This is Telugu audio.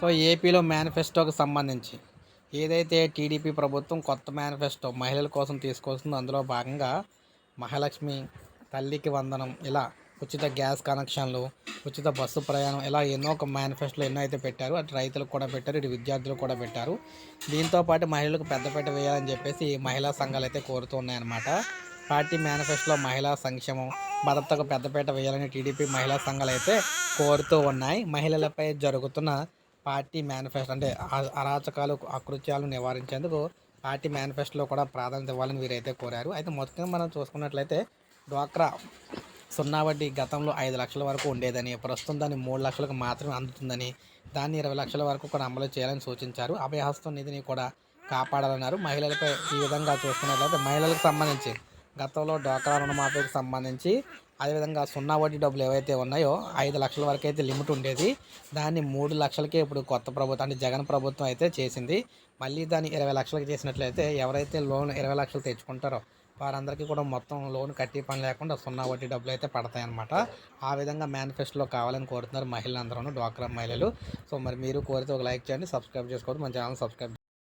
సో ఏపీలో మేనిఫెస్టోకి సంబంధించి ఏదైతే టీడీపీ ప్రభుత్వం కొత్త మేనిఫెస్టో మహిళల కోసం తీసుకొస్తుందో అందులో భాగంగా మహాలక్ష్మి తల్లికి వందనం ఇలా ఉచిత గ్యాస్ కనెక్షన్లు ఉచిత బస్సు ప్రయాణం ఇలా ఎన్నో ఒక మేనిఫెస్టోలు ఎన్నో అయితే పెట్టారు. అటు రైతులకు కూడా పెట్టారు ఇటు విద్యార్థులకు కూడా పెట్టారు. దీంతో పాటు మహిళలకు పెద్దపీట వేయాలని చెప్పేసి మహిళా సంఘాలు అయితే కోరుతున్నాయన్నమాట పార్టీ మేనిఫెస్టోలో మహిళా సంక్షేమం భద్రతకు పెద్దపీట వేయాలని టీడీపీ మహిళా సంఘాలు అయితే కోరుతూ ఉన్నాయి. మహిళలపై జరుగుతున్న పార్టీ మేనిఫెస్టో అంటే అరాచకాలు అకృత్యాలను నివారించేందుకు పార్టీ మేనిఫెస్టోలో కూడా ప్రాధాన్యత ఇవ్వాలని వీరైతే కోరారు. అయితే మొత్తంగా మనం చూసుకున్నట్లయితే డ్వాక్రా సున్నా వడ్డీ గతంలో ఐదు లక్షల వరకు ఉండేదని ప్రస్తుతం దాన్ని మూడు లక్షలకు మాత్రమే అందుతుందని దాన్ని ఇరవై లక్షల వరకు కూడా అమలు చేయాలని సూచించారు. అభయహస్తం నిధిని కూడా కాపాడాలన్నారు. మహిళలపై ఈ విధంగా చూసుకున్నట్లయితే మహిళలకు సంబంధించి గతంలో డ్వాక్రా రుణమాఫీకి సంబంధించి అదేవిధంగా సున్నా వడ్డీ డబ్బులు ఏవైతే ఉన్నాయో ఐదు లక్షల వరకు అయితే లిమిట్ ఉండేది. దాన్ని మూడు లక్షలకే ఇప్పుడు కొత్త ప్రభుత్వం అంటే జగన్ ప్రభుత్వం అయితే చేసింది. మళ్ళీ దాన్ని ఇరవై లక్షలకు చేసినట్లయితే ఎవరైతే లోన్ ఇరవై లక్షలు తెచ్చుకుంటారో వారందరికీ కూడా మొత్తం లోన్ కట్టి పని లేకుండా సున్నా వడ్డీ డబ్బులు అయితే పడతాయన్నమాట ఆ విధంగా మేనిఫెస్టోలో కావాలని కోరుతున్నారు మహిళలందరూ డ్వాక్రా మహిళలు. సో మరి మీరు కోరితే ఒక లైక్ చేయండి సబ్స్క్రైబ్ చేసుకోవద్దు. మన ఛానల్ సబ్స్క్రైబ్